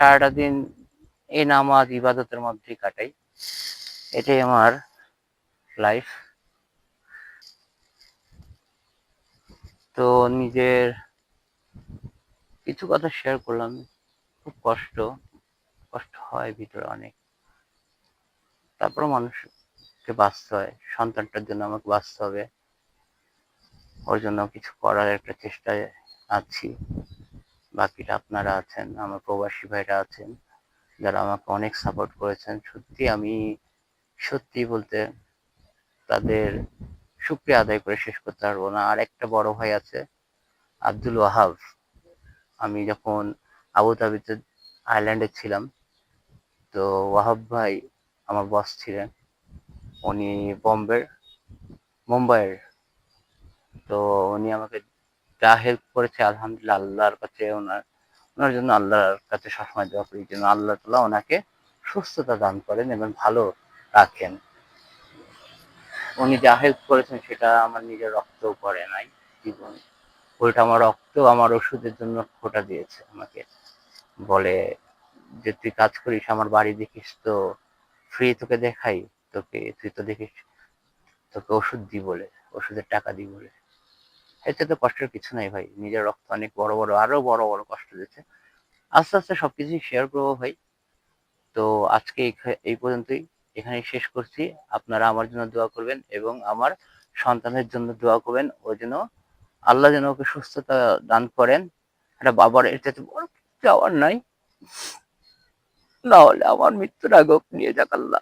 সারাটা দিন এই নামাজ ইবাদতের মধ্যেই কাটাই। এটাই আমার লাইফ তো নিজের কিছু কথা শেয়ার করলাম। খুব কষ্ট। কষ্ট হয় ভিতরে অনেক। তারপর মানুষকে বাঁচতে হয়। সন্তানটার জন্য আমাকে বাঁচতে হবে। ওর জন্য কিছু করার একটা চেষ্টায় আছি। বাকিটা আপনারা আছেন, আমার প্রবাসী ভাইরা আছেন, যারা আমাকে অনেক সাপোর্ট করেছেন। সত্যি আমি সত্যি বলতে তাদের শুক্রিয়া আদায় করে শেষ করতে পারব না। আর একটা বড় ভাই আছে, আব্দুল ওয়াহাব। আমি যখন আবুধাবিতে আইল্যান্ডে ছিলাম, তো ওয়াহাব ভাই আমার বস ছিলেন। উনি বম্বের, মুম্বাইয়ের। তো উনি আমাকে যা হেল্প করেছে, আলহামদুলিল্লাহ আল্লাহর কাছে ওনার ওনার জন্য আল্লাহর কাছে সবসময় দোয়া করি, যেন আল্লাহ তালা ওনাকে সুস্থতা দান করেন এবং ভালো রাখেন। উনি যা হেল্প করেছেন সেটা আমার নিজের রক্তও করে নাই জীবন। উল্টা আমার রক্ত আমার ওষুধের জন্য ফোটা দিয়েছে আমাকে। বলে যে, তুই কাজ করিস, আমার বাড়ি দেখিস তো ফ্রি তোকে দেখাই, তোকে, তুই তো দেখিস, তোকে ওষুধ দি বলে, ওষুধের টাকা দি বলে। এতে তো কষ্টের কিছু নাই ভাই। নিজের রক্ত অনেক বড় বড়, আরও বড় বড় কষ্ট দিচ্ছে। আস্তে আস্তে সবকিছুই শেয়ার করব ভাই তো আজকে এই পর্যন্তই। এখানেই শেষ করছি। আপনারা আমার জন্য দোয়া করবেন এবং আমার সন্তানের জন্য দোয়া করবেন। ও যেন আল্লাহ যেন ওকে সুস্থতা দান করেন। একটা বাবার এটা বড় চাওয়ার নাই। না হলে আমার মৃত্যুর আগে নিয়ে যাক আল্লাহ।